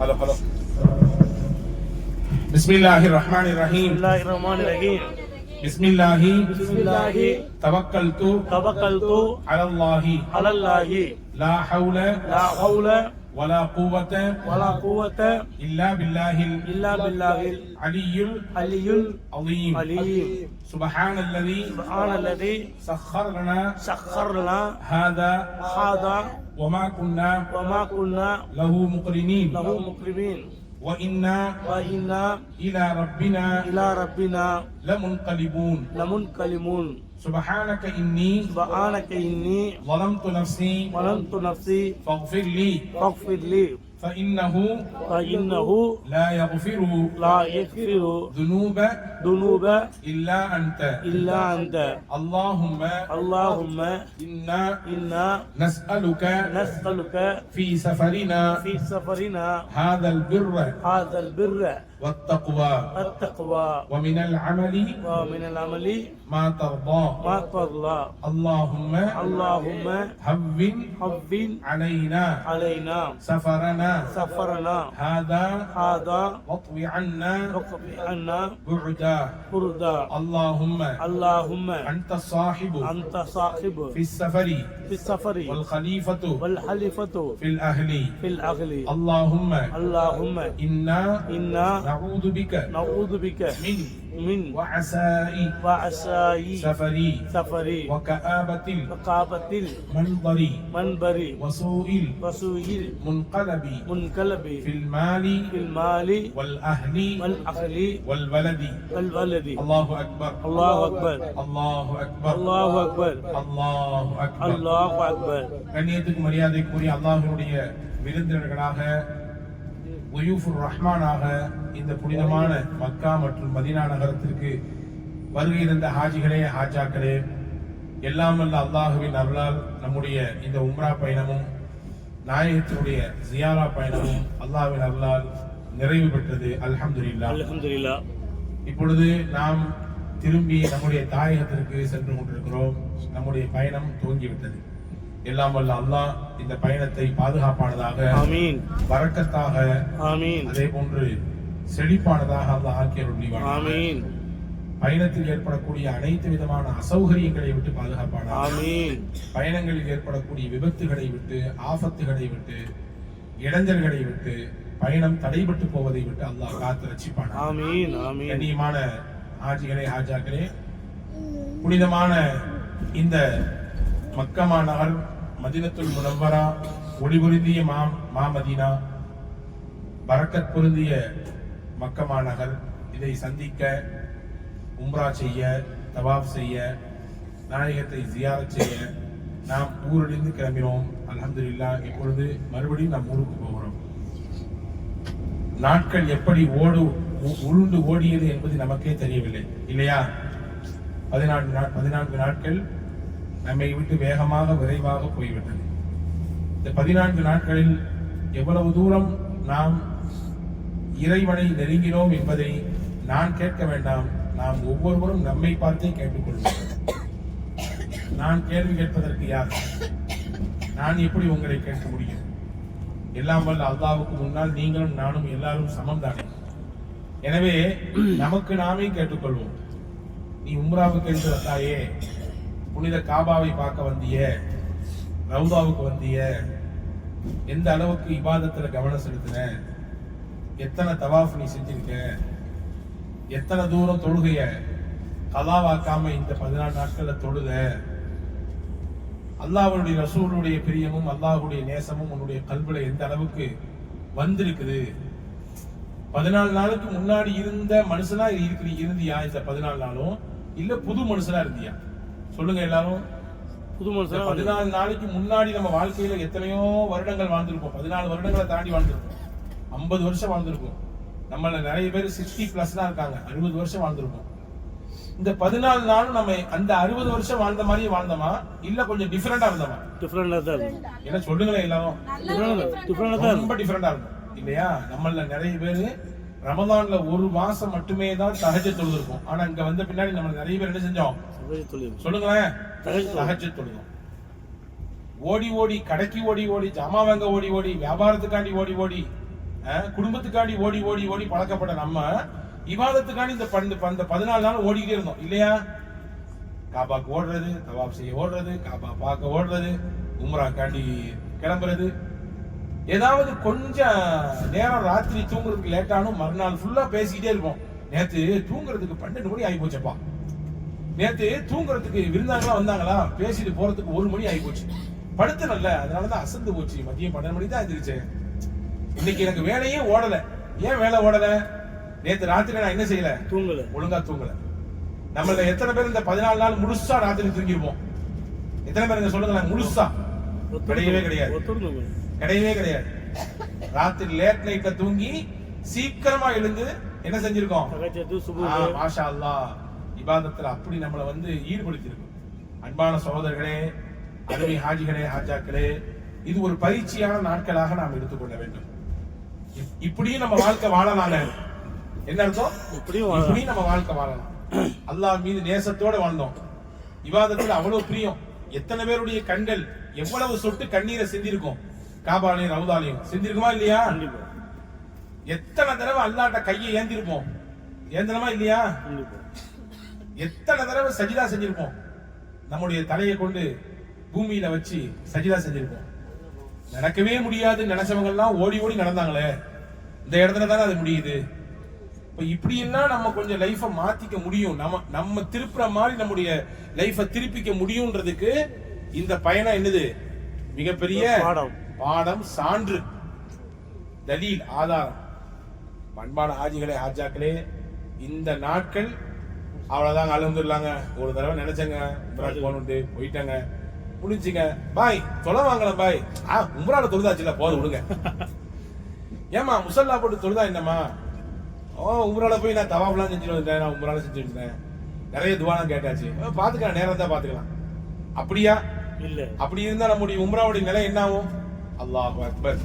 بسم الله الرحمن الرحيم. بسم الله الرحمن الرحيم. بسم الله. بسم الله. توكلت توكلت على الله. على الله. لا حول لا حول ولا قوة ولا قوة إلا بالله إلا بالله العلي العلي العظيم العليم سبحان الذي سبحان الذي سخر لنا سخر لنا هذا هذا وما كنا وما كنا له مقرنين. له مقربين وإنا وإنا إلى ربنا إلى ربنا لمنقلبون. لمنقلبون. سبحانك إني سبحانك إني ظلمت نفسي ظلمت نفسي فاغفر لي. فاغفر لي. فإنه فإنه لا يغفر لا يغفر ذنوب ذنوب إلا أنت. إلا أنت. اللهم اللهم إنا إنا نسألك نسألك في سفرنا. في سفرنا. هذا البر هذا البر والتقوى. والتقوى. ومن العمل ومن العمل ما ترضى. ما ترضى. اللهم اللهم هون هون علينا. علينا. سفرنا سفرنا. هذا هذا واطو عنا وقف عنا بعدا. بردا اللهم اللهم أنت الصاحب أنت صاحب في السفر. في السفر. والخليفة والحليفة في الأهل. في الأهل. اللهم اللهم إنا إنا نعوذ بك نعوذ بك من من وعساء وعساي سفري سفري وكآبة وقابة المنظر المنبر وسوء وسوء المنقلب المنقلب في المال في المال والأهل والأهل والولد والولد الله أكبر الله أكبر الله أكبر الله أكبر الله أكبر الله أكبر கண்ணியத்துக்கு மரியாதைக்குரிய அல்லாஹினுடைய விருந்தினர்களாக ஒயூஃபுர் ரஹ்மானாக இந்த புனிதமான மக்கா மற்றும் மதினா நகரத்திற்கு வருகை இருந்த ஹாஜிகளே ஹாஜாக்களே எல்லாம் வல்ல அல்லாஹுவின் அருளால் நம்முடைய இந்த உம்ரா பயணமும் நாயகத்தினுடைய ஜியாரா பயணமும் அல்லாஹ்வின் அருளால் நிறைவு பெற்றது. அல்ஹம்துல்லா அல்ஹம்துல்லா இப்பொழுது நாம் திரும்பி நம்முடைய தாயகத்திற்கு சென்று கொண்டிருக்கிறோம். நம்முடைய பயணம் துவங்கிவிட்டது. எல்லாம் வல்ல அல்லாஹ் இந்த பயணத்தை பாதுகாப்பானதாக ஆமீன். வரக்கத்தாக ஆமீன். அதே போன்று செழிப்பானதாக அல்லாஹ் ஆக்கியருள் ஆமீன். பயணத்தில் ஏற்படக்கூடிய அனைத்து விதமான அசௌகரியங்களை விட்டு பாதுகாப்பான பயணங்களில் ஏற்படக்கூடிய விபத்துகளை விட்டு ஆபத்துகளை விட்டு இடைஞ்சல்களை விட்டு பயணம் தடைபட்டு போவதை விட்டு அல்லாஹ் காத்து ரசிப்பான் ஆமீன் ஆமீன். கண்ணியமான புனிதமான இந்த மக்கமா நகர் மதினத்துல் முனவ்வரா ஒளிபுரிந்திய மா மாமதினா பறக்கத் பொருந்திய மக்கமா நகர் இதை சந்திக்க உம்ரா செய்ய தவாப் செய்ய நாயகத்தை ஜியார செய்ய நாம் ஊரிலிருந்து கிளம்பினோம். அல்ஹம்துலில்லாஹ் இப்பொழுது மறுபடியும் நாம் ஊருக்கு போகிறோம். நாட்கள் எப்படி ஓடு உ- உருண்டு ஓடியது என்பது நமக்கே தெரியவில்லை. இல்லையா? பதினான்கு பதினான்கு நாட்கள் நம்மை விட்டு வேகமாக விரைவாக போய்விட்டது. இந்த பதினான்கு நாட்களில் எவ்வளவு தூரம் நாம் இறைவனை நெருங்கினோம் என்பதை நான் கேட்க வேண்டாம். நாம் ஒவ்வொருவரும் நம்மை பார்த்தே கேட்டுக்கொள்வோம். நான் கேள்வி கேட்பதற்கு யார்? நான் எப்படி உங்களை கேட்க முடியும்? எல்லாம் வல்ல அல்லாவுக்கு முன்னால் நீங்களும் நானும் எல்லாரும் சமம் தானே எனவே நமக்கு நாமே கேட்டுக்கொள்வோம். நீ உம்ராவுக்கு என்று வந்தாயே புனித காபாவை பார்க்க வந்திய ரவுதாவுக்கு வந்திய எந்த அளவுக்கு இபாதத்தில் கவனம் செலுத்தின எத்தனை தவாஃப் நீ செஞ்சிருக்க எத்தனை தூரம் தொழுகைய கலாவாக்காம இந்த பதினாலு நாட்கள்ல தொழுத அல்லாஹனுடைய ரசூலுடைய பிரியமும் அல்லாஹ்வுடைய நேசமும் உன்னுடைய கல்வில எந்த அளவுக்கு வந்திருக்குது? பதினாலு நாளுக்கு முன்னாடி இருந்த மனுஷனா இருக்கிற இருந்தியா இந்த பதினாலு நாளும்? இல்ல புது மனுஷனா இருந்தியா? சொல்லுங்க எல்லாரும். புது மனுஷன் பதினாலு நாளைக்கு முன்னாடி நம்ம வாழ்க்கையில எத்தனையோ வருடங்கள் வாழ்ந்திருப்போம். பதினாலு வருடங்களை தாண்டி வாழ்ந்திருப்போம். ஐம்பது வருஷம் வாழ்ந்திருப்போம். நம்மள நிறைய பேர் சிக்ஸ்டி பிளஸ் தான் இருக்காங்க. அறுபது வருஷம் வாழ்ந்திருப்போம். இந்த பதினாலு நாளும் நம்ம அந்த அறுபது வருஷம் வாழ்ந்த மாதிரியே வாழ்ந்தோமா? இல்ல கொஞ்சம் டிஃபரெண்டா இருந்தோமா? டிஃப்ரெண்டாக தான் என்ன சொல்லுங்களேன் எல்லாரும். ரொம்ப டிஃபரெண்டா இருக்கும் இல்லையா? நம்மள நிறைய பேரு ரமதான்ல ஒரு மாசம் மட்டுமே தான் தகஜ தொழுதுருக்கும் ஆனா இங்க வந்த பின்னாடி நம்ம நிறைய பேர் என்ன செஞ்சோம்? இருக்கும் சொல்லுங்களேன். தஹஜ்ஜுத் தொழுதோம் ஓடி ஓடி கடைக்கு ஓடி ஓடி ஜாமா வாங்க ஓடி ஓடி வியாபாரத்துக்காண்டி ஓடி ஓடி குடும்பத்துக்காண்டி ஓடி ஓடி ஓடி பழக்கப்பட்ட நம்ம இவாதத்துக்காண்டி இந்த அந்த பதினாலு நாள் ஓடிக்கிட்டே இருந்தோம். இல்லையா? காபாக்கு ஓடுறது தவாப் செய்ய ஓடுறது காபா பார்க்க ஓடுறது உம்ராக்காண்டி கிளம்புறது ஏதாவது கொஞ்சம் நேரம் ராத்திரி தூங்குறதுக்கு லேட்டானும் மறுநாள் ஃபுல்லா பேசிக்கிட்டே இருப்போம். நேத்து தூங்குறதுக்கு பன்னெண்டு மணி ஆகி போச்சப்பா. நேத்து தூங்குறதுக்கு விருந்தாங்களா வந்தாங்களா? பேசிட்டு போறதுக்கு ஒரு மணி ஆகி போச்சு. படுத்தனல்ல அதனாலதான் அசந்து போச்சு. மதியம் பன்னெண்டு மணி தான் எந்திரிச்சேன். இன்னைக்கு எனக்கு வேலையே ஓடல. ஏன் வேலை ஓடல? நேத்து ராத்திரி நான் என்ன செய்யல? தூங்கல. ஒழுங்கா தூங்கல. நம்மள எத்தனை பேர் இந்த பதினாலு நாள் முழுசா ராத்திரி தூங்கிருப்போம். எத்தனை பேருங்க சொல்லுங்களேன் முழுசா. கிடையவே கிடையாது. கிடையவே கிடையாது. ராத்திரி லேட் நைட்ல தூங்கி சீக்கிரமா எழுந்து என்ன செஞ்சிருக்கோம்? மாஷா அல்லாஹ் இபாதத்துல அப்படி நம்மளை வந்து ஈடுபடுத்தியிருக்கும். அன்பான சகோதரர்களே அருமை ஹாஜிகளே ஹாஜாக்களே இது ஒரு பயிற்சியான நாட்களாக நாம் எடுத்துக்கொள்ள வேண்டும். இப்- இப்படியும் நம்ம வாழ்க்கை வாழலாங்க என்ன அர்த்தம்? இப்படியும் நம்ம வாழ்க்கை வாழலாம். அல்லாஹ் மீது நேசத்தோட வாழ்ந்தோம். இவாதத்துல அவ்வளவு பிரியம். எத்தனை பேருடைய கண்கள் எவ்வளவு சொட்டு கண்ணீரை சிந்திருக்கும்? காபாலையும் ரவுதாலையும் சிந்திருக்குமா இல்லையா? எத்தனை தடவை அல்லாட்ட கையை ஏந்திருப்போம்? ஏந்தனமா இல்லையா? எத்தனை தடவை சஜிதா செஞ்சிருப்போம்? நம்முடைய தலையை கொண்டு பூமியில வச்சு சஜிதா செஞ்சிருப்போம். நடக்கவே முடியாதுன்னு நினைச்சவங்க எல்லாம் ஓடி ஓடி நடந்தாங்களே. இந்த இடத்துல தானே அது முடியுது. இப்ப இப்படி எல்லாம் நம்ம கொஞ்சம் லைஃப மாத்திக்க முடியும். நம்ம நம்ம திருப்புற மாதிரி நம்முடைய லைஃப திருப்பிக்க முடியும்ன்றதுக்கு இந்த பயணம் என்னது? மிகப்பெரிய பாடம். பாடம் சான்று. தலீல் ஆதாரம். பண்பான ஆஜிகளே ஆஜாக்களே இந்த நாட்கள் அவ்வளவுதாங்க அலந்துருலாங்க ஒரு தடவை நினைச்சங்க. உம்ராக்கு போகணுட்டு போயிட்டாங்க. முடிஞ்சுங்க. பாய் தொலை வாங்கலாம் பாய். ஆ உம்ரால தொழுதாச்சுல போதும் விடுங்க. ஏமா முசல்லா போட்டு தொழுதா என்னம்மா? ஓ உம்ரால போய் நான் தவாப்லாம் செஞ்சுட்டு வந்துட்டேன் நான் உம்ரால செஞ்சுட்டு இருந்தேன் நிறைய துவானம் கேட்டாச்சு. அஹ் பாத்துக்கலாம் நேரம் தான் பாத்துக்கலாம் அப்படியா? இல்ல. அப்படி இருந்தா நம்முடைய உம்ராவுடைய நிலை என்ன ஆகும் அல்லாஹ் அக்பர்.